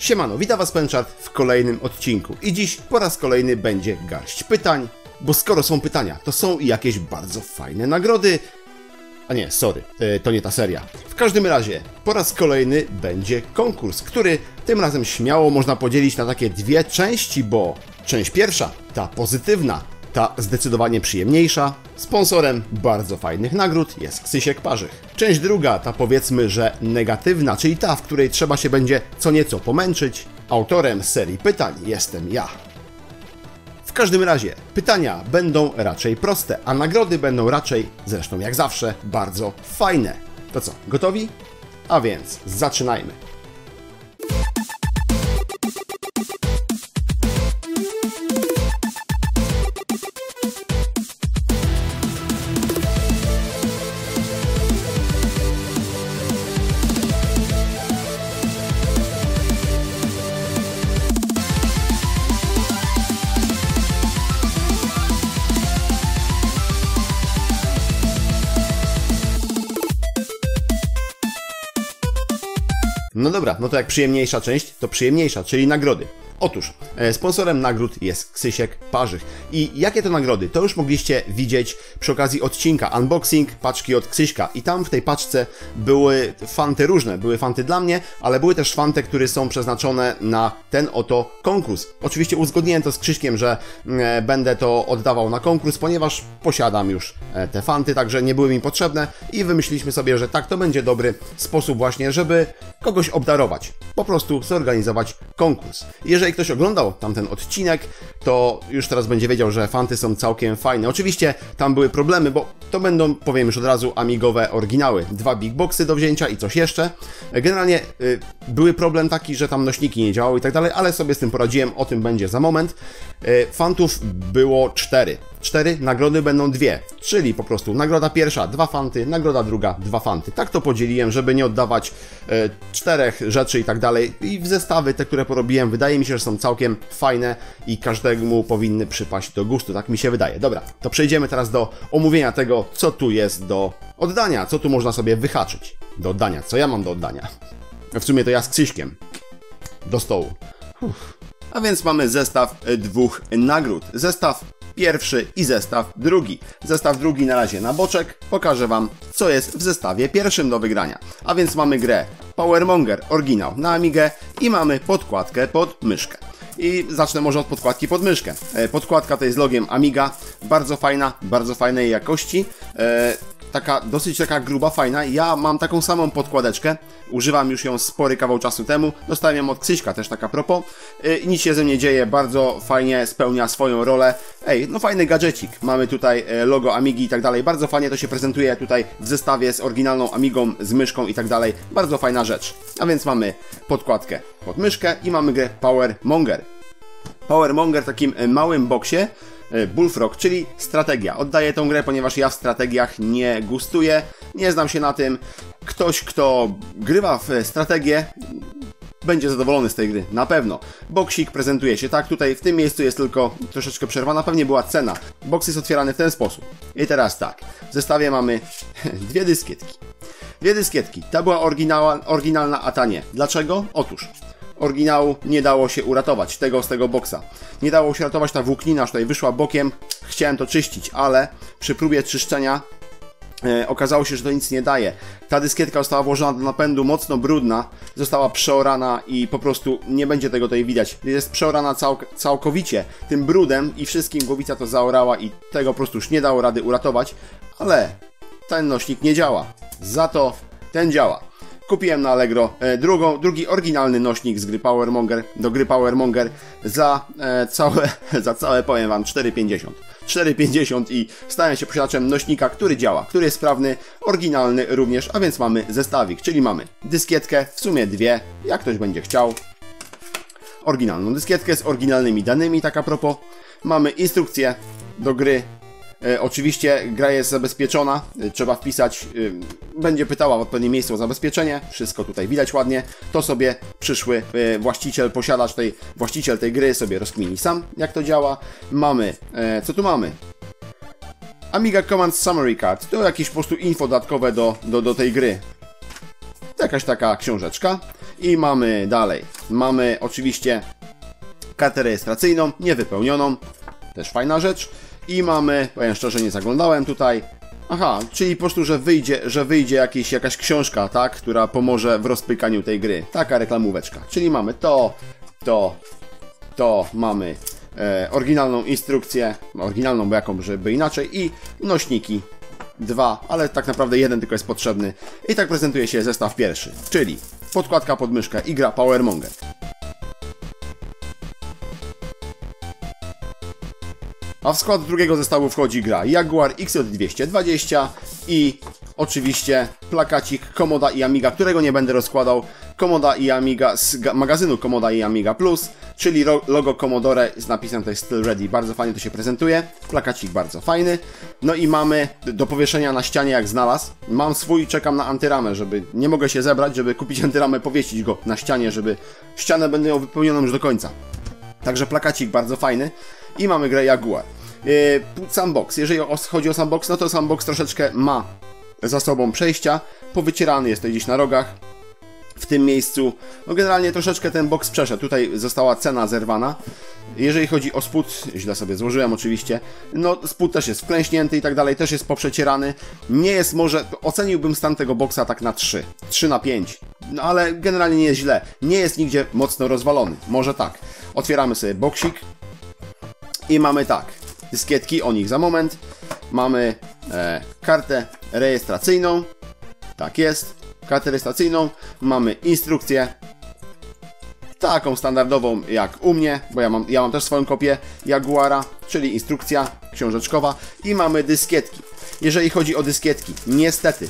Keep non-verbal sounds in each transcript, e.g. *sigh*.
Siemano, witam was Penczart w kolejnym odcinku i dziś po raz kolejny będzie garść pytań, bo skoro są pytania, to są i jakieś bardzo fajne nagrody. A nie, sorry, e, to nie ta seria. W każdym razie, po raz kolejny będzie konkurs, który tym razem śmiało można podzielić na takie dwie części, bo część pierwsza, ta pozytywna, ta zdecydowanie przyjemniejsza. Sponsorem bardzo fajnych nagród jest Ksysiek Parzych. Część druga, ta powiedzmy, że negatywna, czyli ta, w której trzeba się będzie co nieco pomęczyć. Autorem serii pytań jestem ja. W każdym razie, pytania będą raczej proste, a nagrody będą raczej, zresztą jak zawsze, bardzo fajne. To co, gotowi? A więc zaczynajmy. No dobra, no to jak przyjemniejsza część, to przyjemniejsza, czyli nagrody. Otóż, e, sponsorem nagród jest Ksysiek Parzych. I jakie to nagrody? To już mogliście widzieć przy okazji odcinka unboxing paczki od Ksyśka. I tam w tej paczce były fanty różne. Były fanty dla mnie, ale były też fanty, które są przeznaczone na ten oto konkurs. Oczywiście uzgodniłem to z Krzyśkiem, że e, będę to oddawał na konkurs, ponieważ posiadam już e, te fanty, także nie były mi potrzebne i wymyśliliśmy sobie, że tak, to będzie dobry sposób właśnie, żeby kogoś obdarować. Po prostu zorganizować konkurs. Jeżeli ktoś oglądał tamten odcinek, to już teraz będzie wiedział, że fanty są całkiem fajne. Oczywiście tam były problemy, bo to będą, powiem już od razu, amigowe oryginały. Dwa big boxy do wzięcia i coś jeszcze. Generalnie y, były problem taki, że tam nośniki nie działały i tak dalej, ale sobie z tym poradziłem, o tym będzie za moment. Y, fantów było cztery. Cztery, nagrody będą dwie, czyli po prostu nagroda pierwsza, dwa fanty, nagroda druga, dwa fanty. Tak to podzieliłem, żeby nie oddawać e, czterech rzeczy i tak dalej. I w zestawy te, które porobiłem, wydaje mi się, że są całkiem fajne i każdemu powinny przypaść do gustu, tak mi się wydaje. Dobra, to przejdziemy teraz do omówienia tego, co tu jest do oddania, co tu można sobie wyhaczyć. Do oddania, co ja mam do oddania. W sumie to ja z Krzyśkiem. Do stołu. Uff. A więc mamy zestaw e, dwóch nagród. Zestaw pierwszy i zestaw drugi. Zestaw drugi na razie na boczek. Pokażę Wam, co jest w zestawie pierwszym do wygrania. A więc mamy grę Powermonger oryginał na Amigę i mamy podkładkę pod myszkę. I zacznę może od podkładki pod myszkę. E, podkładka to jest logiem Amiga, bardzo fajna, bardzo fajnej jakości. Taka dosyć taka gruba, fajna. Ja mam taką samą podkładeczkę, używam już ją spory kawał czasu temu. Dostałem ją od Krzyśka, też taka propos. Yy, nic się ze mnie dzieje, bardzo fajnie spełnia swoją rolę. Ej, no fajny gadżecik. Mamy tutaj e, logo Amigi i tak dalej. Bardzo fajnie to się prezentuje tutaj w zestawie z oryginalną Amigą, z myszką i tak dalej. Bardzo fajna rzecz. A więc mamy podkładkę pod myszkę i mamy grę Power Monger. Power Monger w takim e, małym boksie Bullfrog, czyli strategia. Oddaję tą grę, ponieważ ja w strategiach nie gustuję, nie znam się na tym. Ktoś, kto grywa w strategię, będzie zadowolony z tej gry, na pewno. Boksik prezentuje się tak, tutaj w tym miejscu jest tylko troszeczkę przerwana, pewnie była cena. Boks jest otwierany w ten sposób. I teraz tak, w zestawie mamy *laughs* dwie dyskietki. Dwie dyskietki. Ta była oryginalna, a ta nie. Dlaczego? Otóż oryginału nie dało się uratować, tego z tego boksa. Nie dało się ratować, ta włóknina tutaj wyszła bokiem, chciałem to czyścić, ale przy próbie czyszczenia e, okazało się, że to nic nie daje. Ta dyskietka została włożona do napędu mocno brudna, została przeorana i po prostu nie będzie tego tutaj widać. Jest przeorana cał całkowicie tym brudem i wszystkim głowica to zaorała i tego po prostu już nie dało rady uratować, ale ten nośnik nie działa. Za to ten działa. Kupiłem na Allegro e, drugą, drugi oryginalny nośnik z gry Powermonger, do gry Powermonger za e, całe, *laughs* za całe powiem wam 4,50. 4,50 i stałem się posiadaczem nośnika, który działa, który jest sprawny, oryginalny również, a więc mamy zestawik, czyli mamy dyskietkę, w sumie dwie, jak ktoś będzie chciał. Oryginalną dyskietkę z oryginalnymi danymi, tak a propos. Mamy instrukcję do gry, oczywiście gra jest zabezpieczona, e, trzeba wpisać, e, będzie pytała w odpowiednim miejscu o zabezpieczenie, wszystko tutaj widać ładnie, to sobie przyszły e, właściciel, posiadacz tej, właściciel tej gry sobie rozkmini sam, jak to działa. Mamy, e, co tu mamy? Amiga Command Summary Card, to jakieś po prostu info dodatkowe do, do, do tej gry. Jakaś taka książeczka. I mamy dalej. Mamy oczywiście kartę rejestracyjną, niewypełnioną. Też fajna rzecz. I mamy, powiem szczerze, nie zaglądałem tutaj. Aha, czyli po prostu, że wyjdzie, że wyjdzie jakiś, jakaś książka, tak, która pomoże w rozpykaniu tej gry. Taka reklamóweczka. Czyli mamy to, to, to, mamy e, oryginalną instrukcję, oryginalną, bo jaką, żeby inaczej, i nośniki. Dwa, ale tak naprawdę jeden tylko jest potrzebny. I tak prezentuje się zestaw pierwszy, czyli podkładka pod myszkę i gra Powermonger. A w skład drugiego zestawu wchodzi gra Jaguar XJ220 i oczywiście plakacik Komoda i Amiga, którego nie będę rozkładał. Komoda i Amiga z magazynu Komoda i Amiga Plus, czyli logo Commodore z napisem tutaj Still Ready. Bardzo fajnie to się prezentuje. Plakacik bardzo fajny. No i mamy do powieszenia na ścianie jak znalazł. Mam swój, czekam na antyramę, żeby nie mogę się zebrać, żeby kupić *laughs* antyramę, powiesić go na ścianie, żeby ścianę będę miał wypełnioną już do końca. Także plakacik bardzo fajny i mamy grę Jaguar. Yy, sandbox. Jeżeli chodzi o sandbox, no to sandbox troszeczkę ma za sobą przejścia. Powycierany jest to gdzieś na rogach. W tym miejscu, no generalnie troszeczkę ten box przeszedł. Tutaj została cena zerwana. Jeżeli chodzi o spód, źle sobie złożyłem oczywiście, no spód też jest wklęśnięty i tak dalej, też jest poprzecierany. Nie jest może, oceniłbym stan tego boxa tak na 3, 3 na 5, no ale generalnie nie jest źle. Nie jest nigdzie mocno rozwalony, może tak. Otwieramy sobie boksik i mamy tak, dyskietki, o nich za moment. Mamy e, kartę rejestracyjną, tak jest, kartę rejestracyjną, mamy instrukcję, taką standardową jak u mnie, bo ja mam, ja mam też swoją kopię Jaguara, czyli instrukcja książeczkowa. I mamy dyskietki. Jeżeli chodzi o dyskietki, niestety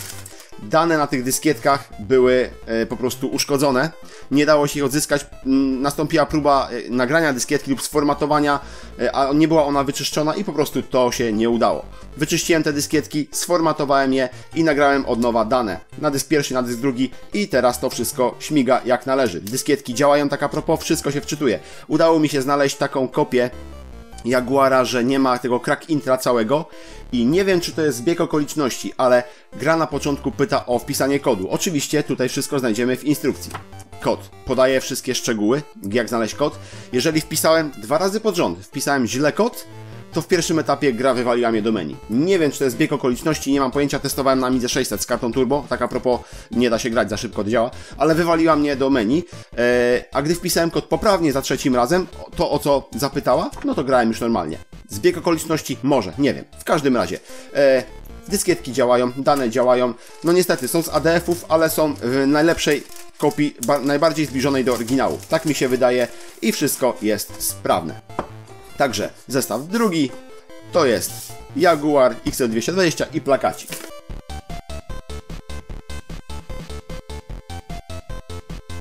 dane na tych dyskietkach były e, po prostu uszkodzone. Nie dało się ich odzyskać. Mm, nastąpiła próba e, nagrania dyskietki lub sformatowania, e, a nie była ona wyczyszczona i po prostu to się nie udało. Wyczyściłem te dyskietki, sformatowałem je i nagrałem od nowa dane. Na dysk pierwszy, na dysk drugi i teraz to wszystko śmiga jak należy. Dyskietki działają tak a propos, wszystko się wczytuje. Udało mi się znaleźć taką kopię Jaguara, że nie ma tego crack intra całego i nie wiem, czy to jest zbieg okoliczności, ale gra na początku pyta o wpisanie kodu. Oczywiście tutaj wszystko znajdziemy w instrukcji. Kod podaje wszystkie szczegóły, jak znaleźć kod. Jeżeli wpisałem dwa razy pod rząd, wpisałem źle kod, to w pierwszym etapie gra wywaliła mnie do menu. Nie wiem, czy to jest bieg okoliczności, nie mam pojęcia, testowałem na Amidze 600 z kartą turbo, tak a propos, nie da się grać, za szybko działa, ale wywaliła mnie do menu, e, a gdy wpisałem kod poprawnie za trzecim razem, to o co zapytała, no to grałem już normalnie. Zbieg okoliczności może, nie wiem, w każdym razie. E, dyskietki działają, dane działają, no niestety są z ADF-ów, ale są w najlepszej kopii, najbardziej zbliżonej do oryginału. Tak mi się wydaje i wszystko jest sprawne. Także zestaw drugi to jest Jaguar XL220 i plakacik.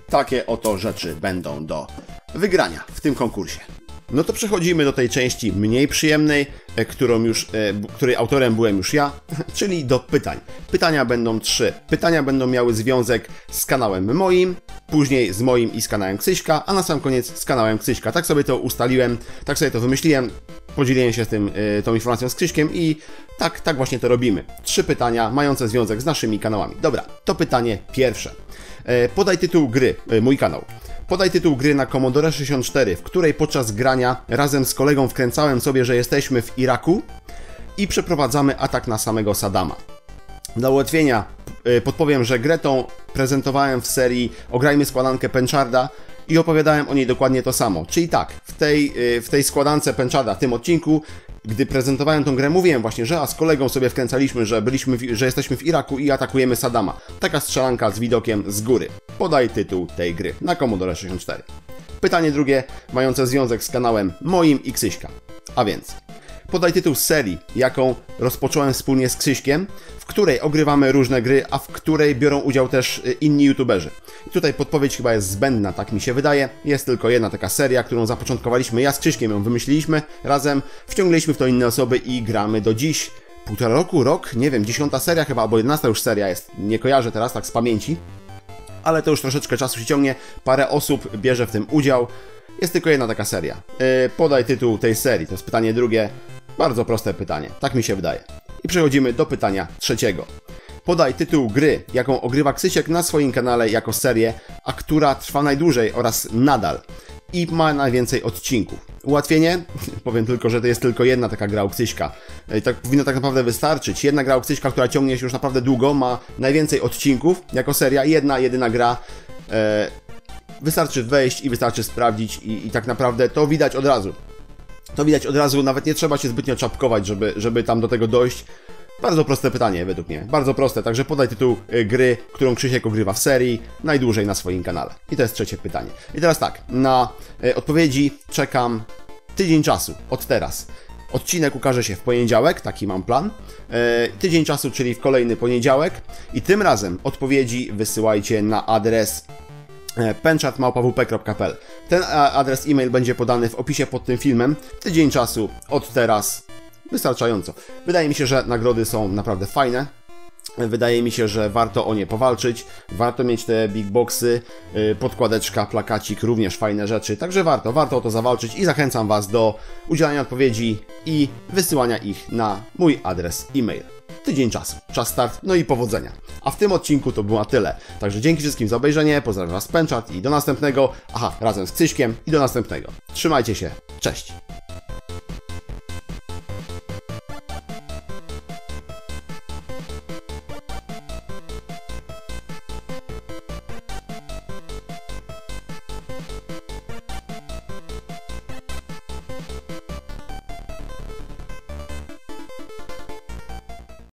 Takie oto rzeczy będą do wygrania w tym konkursie. No to przechodzimy do tej części mniej przyjemnej, e, którą już, e, której autorem byłem już ja, *laughs* czyli do pytań. Pytania będą trzy. Pytania będą miały związek z kanałem moim, później z moim i z kanałem Ksyśka, a na sam koniec z kanałem Ksyśka. Tak sobie to ustaliłem, tak sobie to wymyśliłem, podzieliłem się tym, e, tą informacją z Krzyśkiem i tak, tak właśnie to robimy. Trzy pytania mające związek z naszymi kanałami. Dobra, to pytanie pierwsze. Podaj tytuł gry, mój kanał. Podaj tytuł gry na Commodore 64, w której podczas grania razem z kolegą wkręcałem sobie, że jesteśmy w Iraku i przeprowadzamy atak na samego Saddama. Dla ułatwienia y, podpowiem, że grę tą prezentowałem w serii Ograjmy składankę Pencharda i opowiadałem o niej dokładnie to samo. Czyli tak, w tej, y, w tej składance Pencharda, w tym odcinku, gdy prezentowałem tą grę, mówiłem właśnie, że a z kolegą sobie wkręcaliśmy, że, byliśmy w, że jesteśmy w Iraku i atakujemy Saddama. Taka strzelanka z widokiem z góry. Podaj tytuł tej gry na Commodore 64. Pytanie drugie, mające związek z kanałem moim i Krzyśka. A więc, podaj tytuł serii, jaką rozpocząłem wspólnie z Krzyśkiem, w której ogrywamy różne gry, a w której biorą udział też y, inni youtuberzy. I tutaj podpowiedź chyba jest zbędna, tak mi się wydaje. Jest tylko jedna taka seria, którą zapoczątkowaliśmy, ja z Krzyśkiem ją wymyśliliśmy razem, wciągnęliśmy w to inne osoby i gramy do dziś. Półtora roku, rok, nie wiem, dziesiąta seria chyba, albo jedenasta już seria jest, nie kojarzę teraz tak z pamięci. Ale to już troszeczkę czasu się ciągnie, parę osób bierze w tym udział. Jest tylko jedna taka seria. Yy, podaj tytuł tej serii, to jest pytanie drugie. Bardzo proste pytanie, tak mi się wydaje. I przechodzimy do pytania trzeciego. Podaj tytuł gry, jaką ogrywa Krzysiek na swoim kanale jako serię, a która trwa najdłużej oraz nadal i ma najwięcej odcinków. Ułatwienie? *laughs* Powiem tylko, że to jest tylko jedna taka gra. I tak powinno tak naprawdę wystarczyć. Jedna gra u Krzyśka, która ciągnie się już naprawdę długo, ma najwięcej odcinków jako seria, jedna, jedyna gra. E, wystarczy wejść i wystarczy sprawdzić i, i tak naprawdę to widać od razu. To widać od razu, nawet nie trzeba się zbytnio czapkować, żeby, żeby tam do tego dojść. Bardzo proste pytanie według mnie, bardzo proste, także podaj tytuł y, gry, którą Krzysiek ogrywa w serii, najdłużej na swoim kanale. I to jest trzecie pytanie. I teraz tak, na y, odpowiedzi czekam tydzień czasu, od teraz. Odcinek ukaże się w poniedziałek, taki mam plan. Y, tydzień czasu, czyli w kolejny poniedziałek. I tym razem odpowiedzi wysyłajcie na adres penchatmałpawp.pl. Ten adres e-mail będzie podany w opisie pod tym filmem. Tydzień czasu od teraz wystarczająco. Wydaje mi się, że nagrody są naprawdę fajne. Wydaje mi się, że warto o nie powalczyć, warto mieć te big boxy, podkładeczka, plakacik, również fajne rzeczy, także warto, warto o to zawalczyć i zachęcam Was do udzielania odpowiedzi i wysyłania ich na mój adres e-mail. Tydzień czasu, czas start, no i powodzenia. A w tym odcinku to było tyle. Także dzięki wszystkim za obejrzenie, pozdrawiam Was Penchat i do następnego, aha, razem z Krzyśkiem i do następnego. Trzymajcie się, cześć!